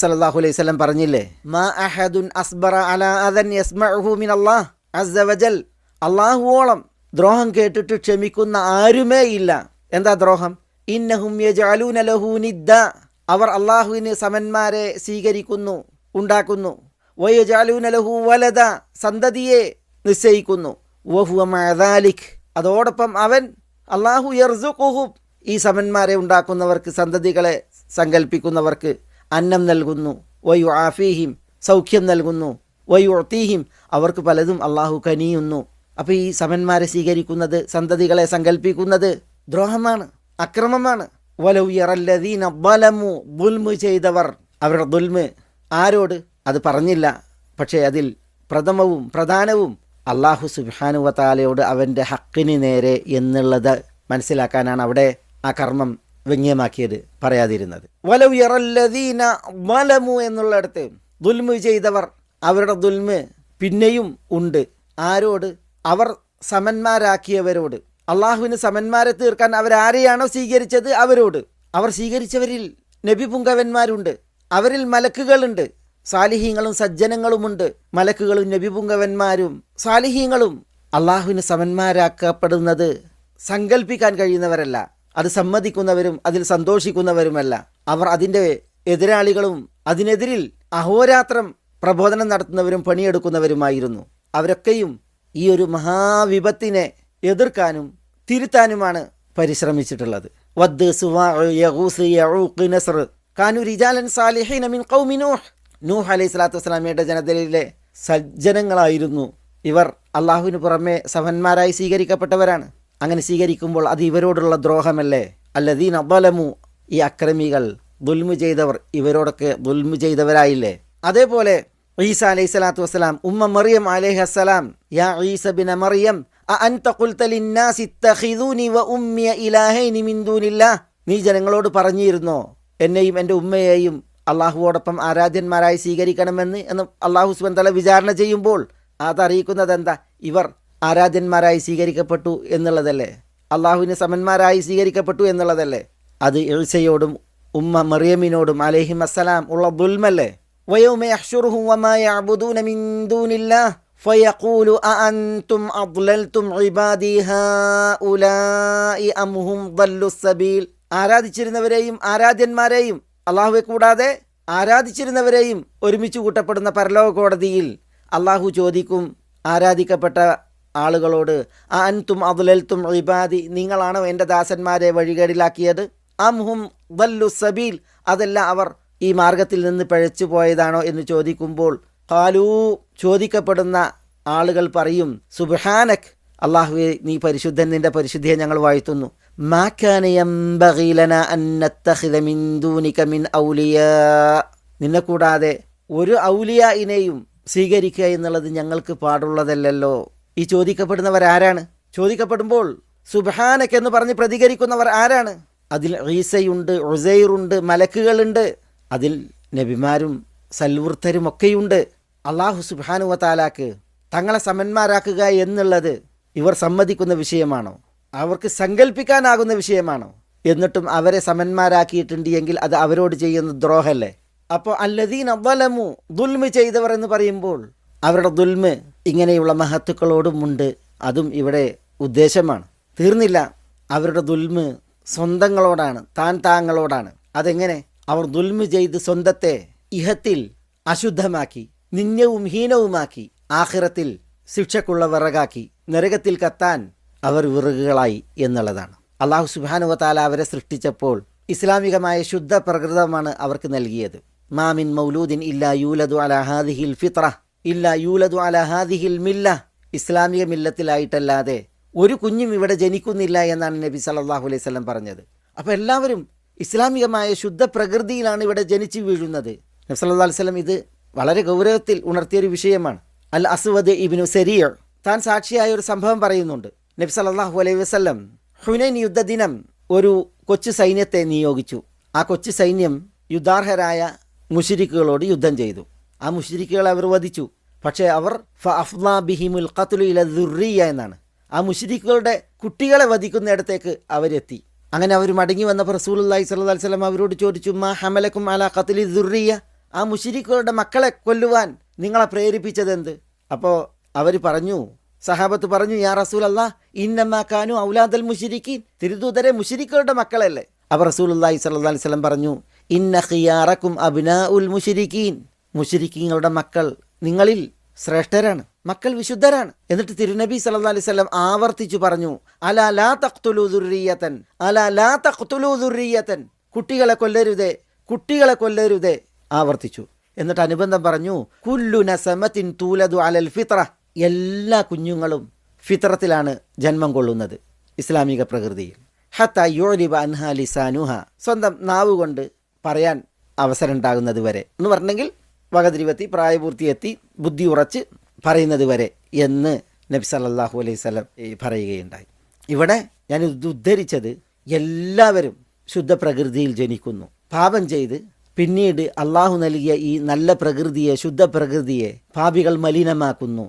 സല്ലല്ലാഹു അലൈഹി വസല്ലം പറഞ്ഞില്ലേ? മാ അഹദുൻ അസ്ബറ അലാ അദൻ മിൻ അല്ലാഹുവോളം ദ്രോഹം കേട്ടിട്ട് ക്ഷമിക്കുന്ന ആരുമേ ഇല്ല. എന്താ ദ്രോഹം? ഇന്നഹും ലഹു നിദ്ദ. അവർ അള്ളാഹുവിന് സമന്മാരെ സ്വീകരിക്കുന്നു ഉണ്ടാക്കുന്നു. വയജഅലൂന ലഹു സന്തതിയെ നിശ്ചയിക്കുന്നു. അതോടൊപ്പം അവൻ അള്ളാഹു ഈ സമന്മാരെ ഉണ്ടാക്കുന്നവർക്ക് സന്തതികളെ സങ്കല്പിക്കുന്നവർക്ക് അന്നം നൽകുന്നു. വയു ആഫീഹിം സൗഖ്യം നൽകുന്നു. വയു ഒത്തീഹിം അവർക്ക് പലതും അള്ളാഹു കനിയുന്നു. അപ്പോൾ ഈ സമന്മാരെ സ്വീകരിക്കുന്നത് സന്തതികളെ സങ്കല്പിക്കുന്നത് ദ്രോഹമാണ് അക്രമമാണ്. ചെയ്തവർ. അവരുടെ ദുൽമ് ആരോട്? അത് പറഞ്ഞില്ല. പക്ഷേ അതിൽ പ്രഥമവും പ്രധാനവും അള്ളാഹു സുബാനുവത്താലയോട് അവന്റെ ഹക്കിന് നേരെ എന്നുള്ളത് മനസ്സിലാക്കാനാണ് അവിടെ ആ കർമ്മം. വ്യംഗ്യമാക്കിയത് പറയാതിരുന്നത്. വലവ് യറല്ലദീന വലമു എന്നുള്ളിടത്ത് ദുൽമ് ചെയ്തവർ അവരുടെ ദുൽമ് പിന്നെയും ഉണ്ട്. ആരോട്? അവർ സമന്മാരാക്കിയവരോട്. അള്ളാഹുവിന് സമന്മാരെ തീർക്കാൻ അവരാരെയാണോ സ്വീകരിച്ചത്? അവരോട്. അവർ സ്വീകരിച്ചവരിൽ നബി പുങ്കവന്മാരുണ്ട്. അവരിൽ മലക്കുകളുണ്ട്. സാലിഹീങ്ങളും സജ്ജനങ്ങളുമുണ്ട്. മലക്കുകളും നബി പുങ്കവന്മാരും സാലിഹീങ്ങളും. അള്ളാഹുവിന് സമന്മാരാക്കപ്പെടുന്നത് സങ്കല്പിക്കാൻ കഴിയുന്നവരല്ല. അത് സമ്മതിക്കുന്നവരും അതിൽ സന്തോഷിക്കുന്നവരുമല്ല. അവർ അതിന്റെ എതിരാളികളും അതിനെതിരിൽ അഹോരാത്രം പ്രബോധനം നടത്തുന്നവരും പണിയെടുക്കുന്നവരുമായിരുന്നു. അവരൊക്കെയും ഈ ഒരു മഹാവിപത്തിനെ എതിർക്കാനും തിരുത്താനുമാണ് പരിശ്രമിച്ചിട്ടുള്ളത്. വദ് നസ്ർ. കാനു റിജാലൻ സാലിഹീന മിൻ നൂഹ്. നൂഹ് ജനതയിലെ സജ്ജനങ്ങളായിരുന്നു ഇവർ. അള്ളാഹുവിന് പുറമെ സഭന്മാരായി സ്വീകരിക്കപ്പെട്ടവരാണ്. അങ്ങനെ സ്വീകരിക്കുമ്പോൾ അത് ഇവരോടുള്ള ദ്രോഹമല്ലേ? അല്ലദീൻ അബലമു ഈ അക്രമികൾ ദുൽമു ചെയ്തവർ ഇവരോടൊക്കെ ദുൽമു ചെയ്തവരായില്ലേ? അതേപോലെ ഈസ അലൈഹി സ്വലാത്തു വസ്സലാം ഉമ്മ മറിയം അലൈഹി അസ്സലാം യാ ഈസ ബിന മറിയം നീ ജനങ്ങളോട് പറഞ്ഞിരുന്നോ എന്നെയും എന്റെ ഉമ്മയെയും അള്ളാഹുവോടൊപ്പം ആരാധ്യന്മാരായി സ്വീകരിക്കണമെന്ന് എന്ന് അള്ളാഹു സുബൻ തല വിചാരണ ചെയ്യുമ്പോൾ? അതറിയിക്കുന്നത് എന്താ ഇവർ ആരാധ്യന്മാരായി സ്വീകരിക്കപ്പെട്ടു എന്നുള്ളതല്ലേ അള്ളാഹുവിന് സമന്മാരായി സ്വീകരിക്കപ്പെട്ടു എന്നുള്ളതല്ലേ അത് എഴ്സയോടും ഉമ്മ മറിയമിനോടും അലഹിം അസ്സലാം ഉള്ള ദുൽമല്ലേ ويوم يحشرهم وما يعبدون من دون الله فيقول أأنتم أضللتم عبادي هؤلاء أم هم ضلوا السبيل ആരാധിച്ചിരുന്നവരെയും ആരാധ്യന്മാരെയും അള്ളാഹുവെ കൂടാതെ ആരാധിച്ചിരുന്നവരെയും ഒരുമിച്ച് കൂട്ടപ്പെടുന്ന പരലോക കോടതിയിൽ അള്ളാഹു ചോദിക്കും ആരാധിക്കപ്പെട്ട ആളുകളോട് ആ അൻതും അതുലൽത്തും ഇബാദി നിങ്ങളാണോ എന്റെ ദാസന്മാരെ വഴികേടിലാക്കിയത്? അംഹും വല്ലു സബീൽ അതല്ല അവർ ഈ മാർഗത്തിൽ നിന്ന് പഴച്ചു പോയതാണോ? എന്ന് ചോദിക്കുമ്പോൾ കാലൂ ചോദിക്കപ്പെടുന്ന ആളുകൾ പറയും സുബാനക് അള്ളാഹുവെ നീ പരിശുദ്ധൻ നിന്റെ പരിശുദ്ധിയെ ഞങ്ങൾ വാഴ്ത്തുന്നു. നിന്നെ കൂടാതെ ഒരു ഔലിയ ഇനെയും സ്വീകരിക്കുക എന്നുള്ളത് ഞങ്ങൾക്ക് പാടുള്ളതല്ലല്ലോ. ഈ ചോദിക്കപ്പെടുന്നവർ ആരാണ്? ചോദിക്കപ്പെടുമ്പോൾ സുബാനക്ക് എന്ന് പറഞ്ഞ് പ്രതികരിക്കുന്നവർ ആരാണ്? അതിൽ ഈസയുണ്ട് ഉസൈറുണ്ട് മലക്കുകളുണ്ട്. അതിൽ നബിമാരും സൽവൃത്തരും ഒക്കെയുണ്ട്. അള്ളാഹു സുബാനുവ താലാക്ക് തങ്ങളെ സമന്മാരാക്കുക എന്നുള്ളത് ഇവർ സമ്മതിക്കുന്ന വിഷയമാണോ? അവർക്ക് സങ്കല്പിക്കാനാകുന്ന വിഷയമാണോ? എന്നിട്ടും അവരെ സമന്മാരാക്കിയിട്ടുണ്ട് എങ്കിൽ അത് അവരോട് ചെയ്യുന്ന ദ്രോഹല്ലേ? അപ്പോൾ അല്ലദീൻ അവലമു ദുൽമ് ചെയ്തവർ എന്ന് പറയുമ്പോൾ അവരുടെ ദുൽമ് ഇങ്ങനെയുള്ള മഹത്തുക്കളോടുമുണ്ട് അതും ഇവിടെ ഉദ്ദേശമാണ്. തീർന്നില്ല. അവരുടെ ദുൽമ് സ്വന്തങ്ങളോടാണ്. താൻ താങ്കളോടാണ്. അതെങ്ങനെ? അവർ ദുൽമ് ചെയ്ത് സ്വന്തത്തെ ഇഹത്തിൽ അശുദ്ധമാക്കി നിന്യവും ഹീനവുമാക്കി ആഹിറത്തിൽ ശിക്ഷക്കുള്ള വിറകാക്കി നരകത്തിൽ കത്താൻ അവർ വിറകുകളായി എന്നുള്ളതാണ്. അള്ളാഹു സുബാനുവത്താല അവരെ സൃഷ്ടിച്ചപ്പോൾ ഇസ്ലാമികമായ ശുദ്ധ പ്രകൃതമാണ് അവർക്ക് നൽകിയത്. മാമിൻ മൗലൂദിൻ ഇല്ലാ യൂലദു അല ഹാദിഹിൽ ഫിത്ര ഇല്ല യൂലദു അല ഹാദിഹിൽ മില്ല. ഇസ്ലാമിക മില്ലത്തിലായിട്ടല്ലാതെ ഒരു കുഞ്ഞും ഇവിടെ ജനിക്കുന്നില്ല എന്നാണ് നബി സല്ലാഹു അലൈഹി സ്വലം പറഞ്ഞത്. അപ്പോൾ എല്ലാവരും ഇസ്ലാമികമായ ശുദ്ധ പ്രകൃതിയിലാണ് ഇവിടെ ജനിച്ചു വീഴുന്നത്. നബി സല്ലാ വസ്ലം ഇത് വളരെ ഗൗരവത്തിൽ ഉണർത്തിയൊരു വിഷയമാണ്. അൽ അസുവദ് ഇബിനു സെരിയ താൻ സാക്ഷിയായ ഒരു സംഭവം പറയുന്നുണ്ട്. നബി സല്ലാഹു അലൈഹി വസ്ലം ഹുനൈൻ യുദ്ധദിനം ഒരു കൊച്ചു സൈന്യത്തെ നിയോഗിച്ചു. ആ കൊച്ചു സൈന്യം യുദ്ധാർഹരായ മുഷിരിക്കുകളോട് യുദ്ധം ചെയ്തു. ആ മുഷിരിക്കുകളെ അവർ വധിച്ചു. പക്ഷേ അവർ ഫ അഫ്ലാ ബിഹിമുൽ ഖത്തുലു ഇല ദുറിയ എന്നാണ്. ആ മുഷിരിക്കുകളുടെ കുട്ടികളെ വധിക്കുന്നിടത്തേക്ക് അവരെത്തി. അങ്ങനെ അവർ മടങ്ങി വന്നപ്പോൾ സ്വല്ലല്ലാഹി അലൈഹി വസല്ലം അവരോട് ചോദിച്ചു മാ ഹമലക്കും അല ഖത്ലി ദുറിയ ആ മുഷിരിക്കുകളുടെ മക്കളെ കൊല്ലുവാൻ നിങ്ങളെ പ്രേരിപ്പിച്ചതെന്ത് അപ്പോൾ അവർ പറഞ്ഞു സഹാബത്ത് പറഞ്ഞു യാ റസൂൽ അല്ലാ ഇന്നമാക്കാനു ഔലാദൽ മുഷിരിക്കീൻ തിരുദൂതരെ മുഷിരിക്കുകളുടെ മക്കളല്ലേ. അപ്പോൾ റസൂൽ അള്ളാഹി സല്ലാ അലൈഹി സ്വലം പറഞ്ഞു ഇന്ന ഖിയാറക്കും ഉൽ മുഷിരിക്കീൻ മുഷിരിക്കീങ്ങളുടെ മക്കൾ നിങ്ങളിൽ ശ്രേഷ്ഠരാണ്. മക്കൾ വിശുദ്ധരാണ്. എന്നിട്ട് തിരുനബി സല്ലാ അലൈഹി വസല്ലം ആവർത്തിച്ചു പറഞ്ഞു അല ലാ തഖ്തുലു ദുർരിയതൻ? അല ലാ തഖ്തുലു ദുർരിയതൻ? കുട്ടികളെ കൊല്ലരുതേ കുട്ടികളെ കൊല്ലരുതേ? ആവർത്തിച്ചു. എന്നിട്ട് അനുബന്ധം പറഞ്ഞു കുല്ലു നസമത്തിൻ തൂലതു അലൽ ഫിത്ര. എല്ലാ കുഞ്ഞുങ്ങളും ഫിത്രത്തിലാണ് ജന്മം കൊള്ളുന്നത് ഇസ്ലാമിക പ്രകൃതിയിൽ. ഹത്ത യോലിബ അൻഹ ലിസാനുഹ. സ്വന്തം നാവുകൊണ്ട് പറയാൻ അവസരം ഉണ്ടാകുന്നത് വരെ. എന്ന് പറഞ്ഞെങ്കിൽ വകതിരിവെത്തി പ്രായപൂർത്തിയെത്തി ബുദ്ധി ഉറച്ച് പറയുന്നത് വരെ എന്ന് നബി സല്ലല്ലാഹു അലൈഹി സ്വലം പറയുകയുണ്ടായി. ഇവിടെ ഞാൻ ഉദ്ധരിച്ചത് എല്ലാവരും ശുദ്ധ പ്രകൃതിയിൽ ജനിക്കുന്നു. പാപം ചെയ്ത് പിന്നീട് അള്ളാഹു നൽകിയ ഈ നല്ല പ്രകൃതിയെ ശുദ്ധ പ്രകൃതിയെ പാപികൾ മലിനമാക്കുന്നു.